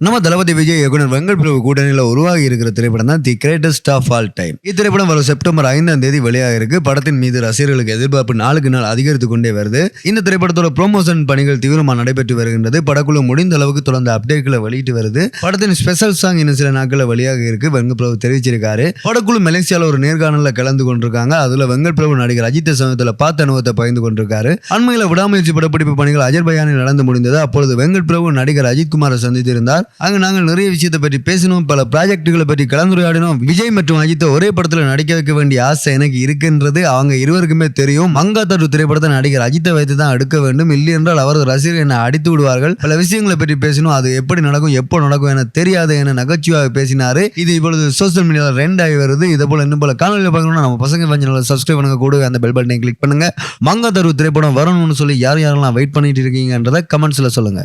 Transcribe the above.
நம்ம தளபதி விஜய் இயக்குனர் வெங்கட் பிரபு கூட்டணியில் உருவாகி இருக்கிற திரைப்படம் தான் the greatest of all time இத்திரைப்படம் வரும் செப்டம்பர் ஐந்தாம் தேதி வெளியாக இருக்கு படத்தின் மீது ரசிகர்களுக்கு எதிர்பார்ப்பு நாளுக்கு நாள் அதிகரித்து கொண்டே வருது. இந்த திரைப்படத்தோட ப்ரோமோஷன் பணிகள் தீவிரமாக நடைபெற்று வருகின்றது. படக்குழு முடிந்த அளவுக்கு தொடர்ந்து அப்டேட்களை வெளியிட்டு வருது. படத்தின் ஸ்பெஷல் சாங் இன்னும் சில நாட்களில் வெளியாக இருக்கு. வெங்கட் பிரபு தெரிவிச்சிருக்காரு. படக்குழு மலேசியாவில் ஒரு நேர்காணலில் கலந்து கொண்டிருக்காங்க. அதுல வெங்கட் பிரபு நடிகர் அஜித் சமயத்தில் பார்த்த அனுபவத்தை பகிர்ந்து கொண்டிருக்காரு. அண்மையில் விடாமுயற்சி படப்பிடிப்பு பணிகள் அஜர்பையானில் நடந்து முடிந்தது. அப்பொழுது வெங்கட் பிரபு நடிகர் அஜித் குமாரை சந்தித்திருந்தார். அங்கு நாங்கள் நிறைய விஷயத்தை பற்றி பேசினோம் பல ப்ராஜெக்டுகளை பற்றி கலந்துரையாடினோம். விஜய் மற்றும் அஜித்தை ஒரே படத்தில் நடிக்க வைக்க வேண்டிய ஆசை எனக்கு இருக்கின்றது. அவங்க இருவருக்குமே தெரியும். மங்கா தரு திரைப்படத்தை நடிகர் அஜித்தை வைத்து தான் எடுக்க வேண்டும். இல்லை என்றால் அவரது ரசிகர் என்னை அடித்து விடுவார்கள். பல விஷயங்களை பற்றி பேசினோம். அது எப்படி நடக்கும் எப்போ நடக்கும் என தெரியாது என நகைச்சுவாக பேசினாரு. இது இப்பொழுது சோசியல் மீடியாவில் ரெண்ட் ஆகி வருது. இதே போல இன்னும் போல காணொலியில் பார்க்கணும்னா நம்ம பசங்க பஞ்சனில் சப்ஸ்கிரைப் பண்ணுங்க. கூட அந்த பெல் பட்டனை கிளிக் பண்ணுங்க. மங்கா தரு திரைப்படம் வரணும்னு சொல்லி யார் யாரெல்லாம் வெயிட் பண்ணிட்டு இருக்கீங்கன்றதை கமெண்ட்ஸில் சொல்லுங்க.